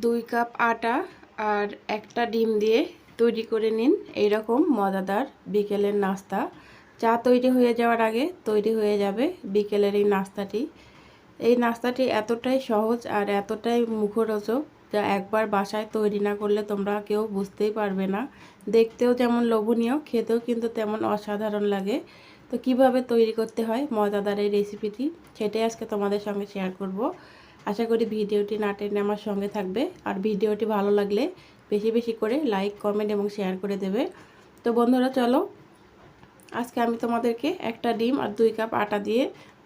দুই কাপ আটা আর একটা ডিম দিয়ে তৈরি করে নিন। এইরকম মজাদার বিকেলের নাস্তা। চা তৈরি হয়ে যাওয়ার আগে তৈরি হয়ে যাবে বিকেলের এই নাস্তাটি। এই নাস্তাটি এতটাই সহজ আর এতটাই মুখরোচক যা একবার বাসায় তৈরি না করলে তোমরা কেউ বুঝতেই পারবে না। দেখতেও যেমন লোভনীয়, খেতেও কিন্তু তেমন অসাধারণ লাগে। তো কীভাবে তৈরি করতে হয় মজাদার এই রেসিপিটি সেটাই আজকে তোমাদের সঙ্গে শেয়ার করব। আশা করি ভিডিওটি না টেনে আমার সঙ্গে থাকবে। আর ভিডিওটি ভালো লাগলে বেশি বেশি করে লাইক কমেন্ট এবং শেয়ার করে দেবে। তো বন্ধুরা, চলো। আজকে আমি তোমাদেরকে একটা ডিম আর দুই কাপ আটা দিয়ে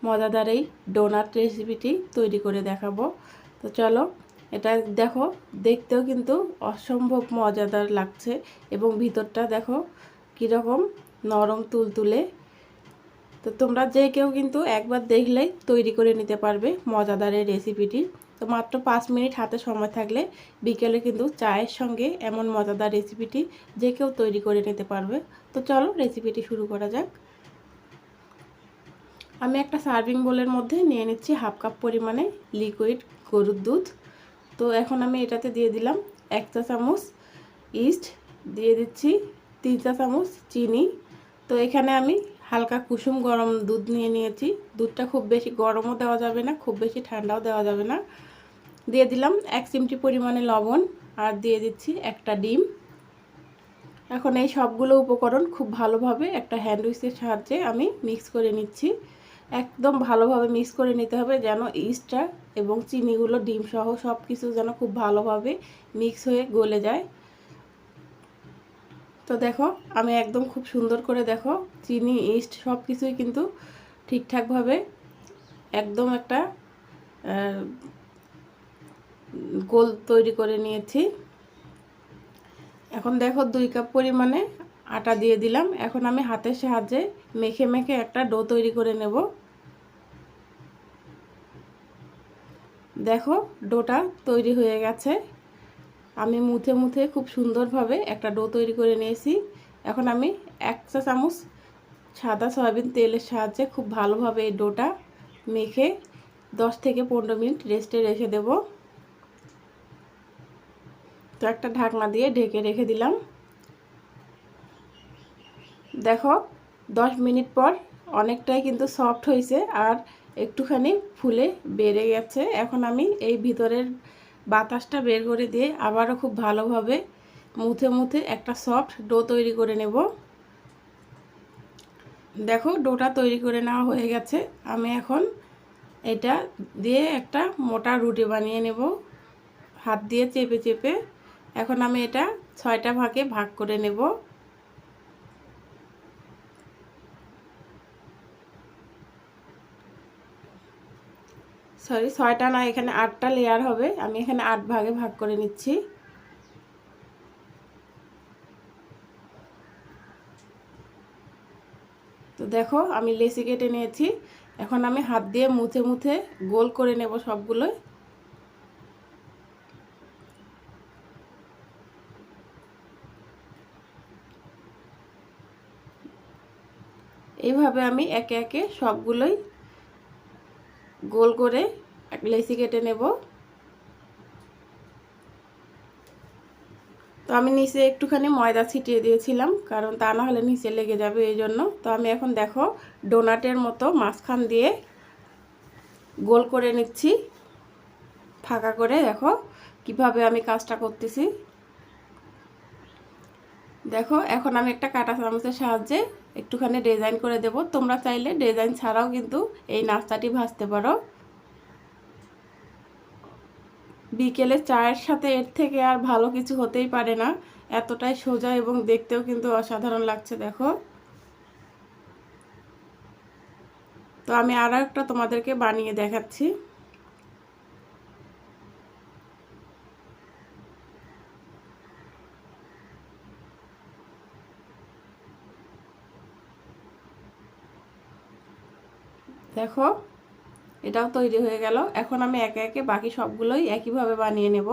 মজাদার এই ডোনাট রেসিপিটি তৈরি করে দেখাবো। তো চলো, এটা দেখো, দেখতেও কিন্তু অসম্ভব মজাদার লাগছে। এবং ভিতরটা দেখো, কীরকম নরম তুলতুলে তো তোমরা যে কেউ কিন্তু একবার দেখলেই তৈরি করে নিতে পারবে মজাদার এই রেসিপিটি। তো মাত্র পাঁচ মিনিট হাতে সময় থাকলে বিকেলে কিন্তু চায়ের সঙ্গে এমন মজাদার রেসিপিটি যে কেউ তৈরি করে নিতে পারবে। তো চলো রেসিপিটি শুরু করা যাক। আমি একটা সার্ভিং বোলের মধ্যে নিয়ে নিচ্ছি হাফ কাপ পরিমাণে লিকুইড গরুর দুধ। তো এখন আমি এটাতে দিয়ে দিলাম এক চা চামচ ইস্ট, দিয়ে দিচ্ছি তিন চা চামচ চিনি। তো এখানে আমি হালকা কুসুম গরম দুধ নিয়ে নিয়েছি। দুধটা খুব বেশি গরমও দেওয়া যাবে না, খুব বেশি ঠান্ডাও দেওয়া যাবে না। দিয়ে দিলাম এক চিমটি পরিমাণে লবণ আর দিয়ে দিচ্ছি একটা ডিম। এখন এই সবগুলো উপকরণ খুব ভালোভাবে একটা হ্যান্ডউইচের সাহায্যে আমি মিক্স করে নিচ্ছি। একদম ভালোভাবে মিক্স করে নিতে হবে যেন ইস্টটা এবং চিনিগুলো, ডিম সহ সব কিছু যেন খুব ভালোভাবে মিক্স হয়ে গলে যায়। তো দেখো, আমি একদম খুব সুন্দর করে দেখো, চিনি ইস্ট সব কিছুই কিন্তু ঠিকঠাকভাবে একদম একটা গোল তৈরি করে নিয়েছি। এখন দেখো দুই কাপ পরিমাণে আটা দিয়ে দিলাম। এখন আমি হাতের সাহায্যে মেখে মেখে একটা ডো তৈরি করে নেব। দেখো, ডোটা তৈরি হয়ে গেছে। আমি মুথে মুথে খুব সুন্দরভাবে একটা ডো তৈরি করে নিয়েছি। এখন আমি এক চা চামচ সাদা সয়াবিন তেলের সাহায্যে খুব ভালোভাবে এই ডোটা মেখে দশ থেকে পনেরো মিনিট রেস্টে রেখে দেব। তো একটা ঢাকনা দিয়ে ঢেকে রেখে দিলাম। দেখো, দশ মিনিট পর অনেকটাই কিন্তু সফট হয়েছে আর একটুখানি ফুলে বেড়ে গেছে। এখন আমি এই ভিতরের বাতাসটা বের করে দিয়ে আবারও খুব ভালোভাবে মুথে মুথে একটা সফট ডো তৈরি করে নেব। দেখো, ডোটা তৈরি করে নেওয়া হয়ে গেছে। আমি এখন এটা দিয়ে একটা মোটা রুটি বানিয়ে নেব। হাত দিয়ে চেপে চেপে। এখন আমি এটা ছয়টা ভাগে ভাগ করে নেব। সরি, ছয়টা না, এখানে আটটা লেয়ার হবে। আমি এখানে আট ভাগে ভাগ করে নিচ্ছি। তো দেখো, আমি লেসি কেটে নিয়েছি। এখন আমি হাত দিয়ে মুছে মুছে গোল করে নেব সবগুলোই। এইভাবে আমি একে একে সবগুলোই গোল করে এক লেসি কেটে নেব। তো আমি নিচে একটুখানি ময়দা ছিটিয়ে দিয়েছিলাম, কারণ তা না হলে নিচে লেগে যাবে এই জন্য। তো আমি এখন দেখো ডোনাটের মতো মাঝখান দিয়ে গোল করে নিচ্ছি। ফাঁকা করে দেখো কীভাবে আমি কাজটা করতেছি। দেখো এখন আমি একটা কাটা চামচের সাহায্যে একটুখানি ডিজাইন করে দেব। তোমরা চাইলে ডিজাইন ছাড়াও কিন্তু এই নাস্তাটি ভাজতে পারো। বিকেলে চায়ের সাথে এর থেকে আর ভালো কিছু হতেই পারে না। এতটাই সোজা এবং দেখতেও কিন্তু অসাধারণ লাগছে, দেখো। তো আমি আরও একটা তোমাদেরকে বানিয়ে দেখাচ্ছি। দেখো, এটাও তৈরি হয়ে গেল। এখন আমি একে একে বাকি সবগুলোই একইভাবে বানিয়ে নেব।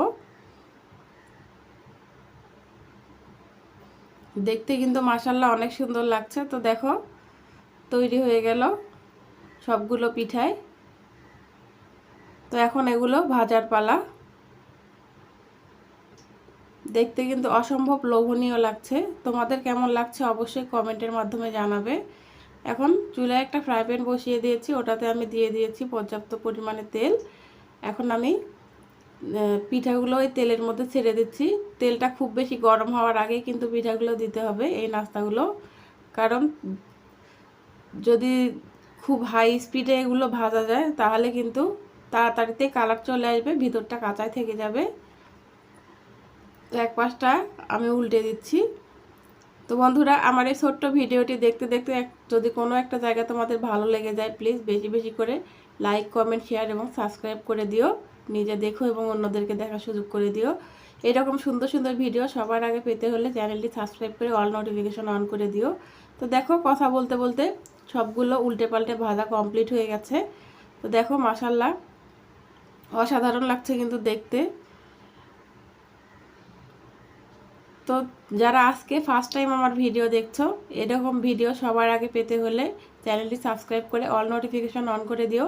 দেখতে কিন্তু মাসাল্লাহ অনেক সুন্দর লাগছে। তো দেখো, তৈরি হয়ে গেল সবগুলো পিঠায় তো এখন এগুলো ভাজার পালা। দেখতে কিন্তু অসম্ভব লোভনীয় লাগছে। তোমাদের কেমন লাগছে অবশ্যই কমেন্টের মাধ্যমে জানাবে। এখন চুলায় একটা ফ্রাই প্যান বসিয়ে দিয়েছি, ওটাতে আমি দিয়ে দিয়েছি পর্যাপ্ত পরিমাণে তেল। এখন আমি পিঠাগুলো ওই তেলের মধ্যে ছেড়ে দিচ্ছি। তেলটা খুব বেশি গরম হওয়ার আগেই কিন্তু পিঠাগুলো দিতে হবে এই নাস্তাগুলো। কারণ যদি খুব হাই স্পিডে এগুলো ভাজা যায়, তাহলে কিন্তু তাড়াতাড়িতে কালার চলে আসবে, ভিতরটা কাঁচায় থেকে যাবে। এক পাশটা আমি উল্টে দিচ্ছি। তো বন্ধুরা, আমার এই ছোট্ট ভিডিওটি দেখতে দেখতে যদি কোনো একটা জায়গা তোমাদের ভালো লেগে যায় প্লিজ বেশি বেশি করে লাইক কমেন্ট শেয়ার এবং সাবস্ক্রাইব করে দিও। নিজে দেখো এবং অন্যদেরকে দেখার সুযোগ করে দিও। এরকম সুন্দর সুন্দর ভিডিও সবার আগে পেতে হলে চ্যানেলটি সাবস্ক্রাইব করে অল নোটিফিকেশন অন করে দিও। তো দেখো, কথা বলতে বলতে সবগুলো উল্টে পাল্টে ভাজা কমপ্লিট হয়ে গেছে। তো দেখো মাসাল্লাহ অসাধারণ লাগছে কিন্তু দেখতে। তো যারা আজকে ফার্স্ট টাইম আমার ভিডিও দেখছ, এরকম ভিডিও সবার আগে পেতে হলে চ্যানেলটি সাবস্ক্রাইব করে অল নোটিফিকেশন অন করে দিও।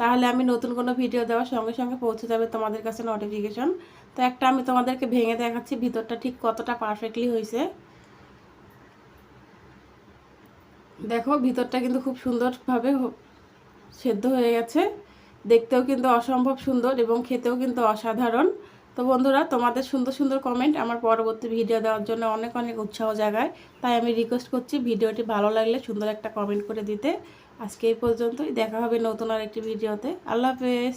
তাহলে আমি নতুন কোনো ভিডিও দেওয়ার সঙ্গে সঙ্গে পৌঁছে যাবে তোমাদের কাছে নোটিফিকেশন তো একটা আমি তোমাদেরকে ভেঙে দেখাচ্ছি, ভিতরটা ঠিক কতটা পারফেক্টলি হয়েছে। দেখো, ভিতরটা কিন্তু খুব সুন্দরভাবে সেদ্ধ হয়ে গেছে। দেখতেও কিন্তু অসম্ভব সুন্দর এবং খেতেও কিন্তু অসাধারণ। তো বন্ধুরা, তোমাদের সুন্দর সুন্দর কমেন্ট আমার পরবর্তী ভিডিও দেওয়ার জন্য অনেক অনেক উৎসাহ জাগায়। তাই আমি রিকোয়েস্ট করছি ভিডিওটি ভালো লাগলে সুন্দর একটা কমেন্ট করে দিতে। আজকে এই পর্যন্তই, দেখা হবে নতুন আর একটি ভিডিওতে আল্লাহ হাফেজ।